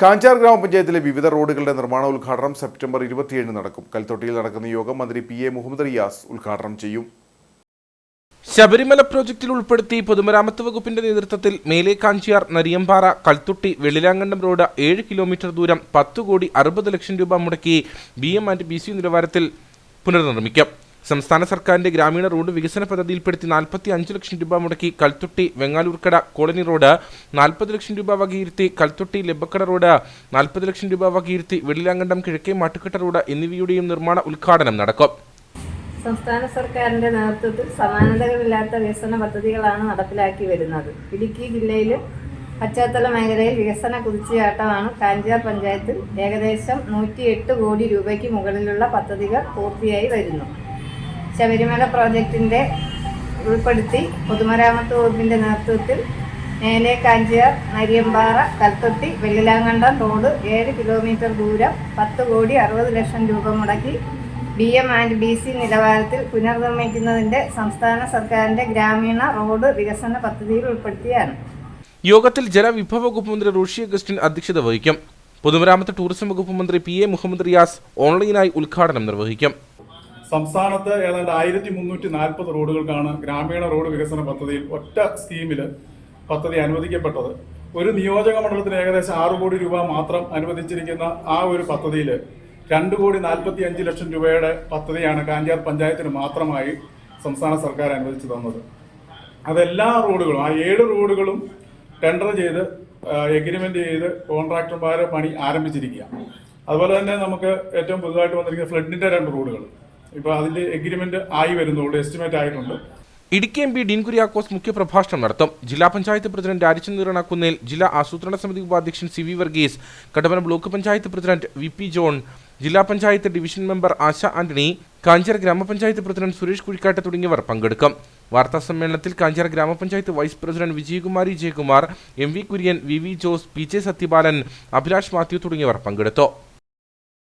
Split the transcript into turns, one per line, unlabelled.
കാഞ്ചാർ ഗ്രാമപഞ്ചായത്തിലെ വിവിധ റോഡുകളുടെ നിർമ്മാണ ഉദ്ഘാടനം സെപ്റ്റംബർ ഇരുപത്തിയേഴിന് നടക്കും. കൽത്തൊട്ടിയിൽ നടക്കുന്ന യോഗം മന്ത്രി പി എ മുഹമ്മദ് റിയാസ് ഉദ്ഘാടനം ചെയ്യും.
ശബരിമല പ്രോജക്റ്റിൽ ഉൾപ്പെടുത്തി പൊതുമരാമത്ത് വകുപ്പിന്റെ നേതൃത്വത്തിൽ മേലെ കാഞ്ചിയാർ നരിയമ്പാറ കൽത്തുട്ടി വെള്ളിലാങ്കണ്ടം റോഡ് ഏഴ് കിലോമീറ്റർ ദൂരം പത്ത് കോടി അറുപത് ലക്ഷം രൂപ മുടക്കി B M and B C നിലവാരത്തിൽ പുനർനിർമ്മിക്കും. സംസ്ഥാന സർക്കാരിന്റെ ഗ്രാമീണ റോഡ് വികസന പദ്ധതിയിൽപ്പെടുത്തി നാൽപ്പത്തി അഞ്ച് ലക്ഷം രൂപ മുടക്കി കൽത്തുട്ടി വെങ്ങാലൂർക്കട കോളനി റോഡ് നാൽപ്പത് ലക്ഷം രൂപ വകയിരുത്തി കൽത്തുട്ടി ലെബക്കട റോഡ് നാൽപ്പത് ലക്ഷം രൂപ വകയിരുത്തി വെള്ളിലാങ്കണ്ടം കിഴക്കേ മാട്ടുകെട്ട റോഡ് എന്നിവയുടെയും നിർമ്മാണ ഉദ്ഘാടനം നടക്കും.
സംസ്ഥാന സർക്കാരിന്റെ നേതൃത്വത്തിൽ സമാനതകളില്ലാത്ത വികസന പദ്ധതികളാണ് നടപ്പിലാക്കി വരുന്നത്. ഇടുക്കി ജില്ലയിൽ പശ്ചാത്തല മേഖലയിൽ വികസന കുതിച്ചുചാട്ടമാണ് കാഞ്ചാർ പഞ്ചായത്തിൽ ഏകദേശം നൂറ്റിയെട്ട് കോടി രൂപയ്ക്ക് മുകളിലുള്ള പദ്ധതികൾ പൂർത്തിയായി വരുന്നു. ശബരിമല പ്രോജക്റ്റിന്റെ ഉൾപ്പെടുത്തി പൊതുമരാമത്ത് വകുപ്പിന്റെ നേതൃത്വത്തിൽ മേലെ കാഞ്ചിയാർ നരിയമ്പാറ കൽത്തൊട്ടി വെള്ളിലാങ്കണ്ടം റോഡ് ഏഴ് കിലോമീറ്റർ ദൂരം പത്ത് കോടി അറുപത് ലക്ഷം രൂപ മുടക്കി B M and B C നിലവാരത്തിൽ പുനർനിർമ്മിക്കുന്നതിന്റെ സംസ്ഥാന സർക്കാരിന്റെ ഗ്രാമീണ റോഡ് വികസന പദ്ധതിയിൽ ഉൾപ്പെടുത്തിയാണ്.
യോഗത്തിൽ ജലവിഭവ വകുപ്പ് മന്ത്രി റോഷി അഗസ്റ്റിൻ അധ്യക്ഷത വഹിക്കും. പൊതുമരാമത്ത് ടൂറിസം വകുപ്പ് മന്ത്രി പി എ മുഹമ്മദ് റിയാസ് ഓൺലൈനായി ഉദ്ഘാടനം നിർവഹിക്കും.
സംസ്ഥാനത്ത് ഏതാണ്ട് ആയിരത്തി മുന്നൂറ്റി നാൽപ്പത് റോഡുകൾക്കാണ് ഗ്രാമീണ റോഡ് വികസന പദ്ധതിയിൽ ഒറ്റ സ്കീമിൽ പദ്ധതി അനുവദിക്കപ്പെട്ടത്. ഒരു നിയോജക മണ്ഡലത്തിന് ഏകദേശം ആറ് കോടി രൂപ മാത്രം അനുവദിച്ചിരിക്കുന്ന ആ ഒരു പദ്ധതിയിൽ രണ്ട് കോടി നാൽപ്പത്തി അഞ്ച് ലക്ഷം രൂപയുടെ പദ്ധതിയാണ് കാഞ്ചാർ പഞ്ചായത്തിന് മാത്രമായി സംസ്ഥാന സർക്കാർ അനുവദിച്ചു തന്നത്. അതെല്ലാ റോഡുകളും ആ ഏഴ് റോഡുകളും ടെൻഡർ ചെയ്ത് എഗ്രിമെന്റ് ചെയ്ത് കോൺട്രാക്ടർമാരെ പണി ആരംഭിച്ചിരിക്കുക അതുപോലെ തന്നെ നമുക്ക് ഏറ്റവും പുതുതായിട്ട് വന്നിരിക്കുന്ന ഫ്ലഡിന്റെ രണ്ട് റോഡുകൾ. ഇപ്പോൾ അതിന്റെ എഗ്രിമെന്റ് ആയി വരുന്നുള്ളൂ എസ്റ്റിമേറ്റ് ആയിട്ടുണ്ട്.
ഇടുക്കി എം പി ഡീൻ കുര്യാക്കോസ് മുഖ്യപ്രഭാഷണം നടത്തും. ജില്ലാ പഞ്ചായത്ത് പ്രസിഡന്റ് രാജചന്ദ്രൻ അക്കുന്നേൽ ജില്ലാ ആസൂത്രണ സമിതി ഉപാധ്യക്ഷൻ C V Varghese Kadamana block panchayat president V P John ജില്ലാ പഞ്ചായത്ത് ഡിവിഷൻ മെമ്പർ ആശ ആന്റണി കാഞ്ചാർ ഗ്രാമപഞ്ചായത്ത് പ്രസിഡന്റ് സുരേഷ് കുഴിക്കാട്ട് തുടങ്ങിയവർ പങ്കെടുക്കും. വാർത്താ സമ്മേളനത്തിൽ കാഞ്ചാർ ഗ്രാമപഞ്ചായത്ത് vice president Vijayakumari Jayakumar M V Kurian V V Jose P J Sathyapalan Abhilash Mathew തുടങ്ങിയവർ പങ്കെടുത്തു.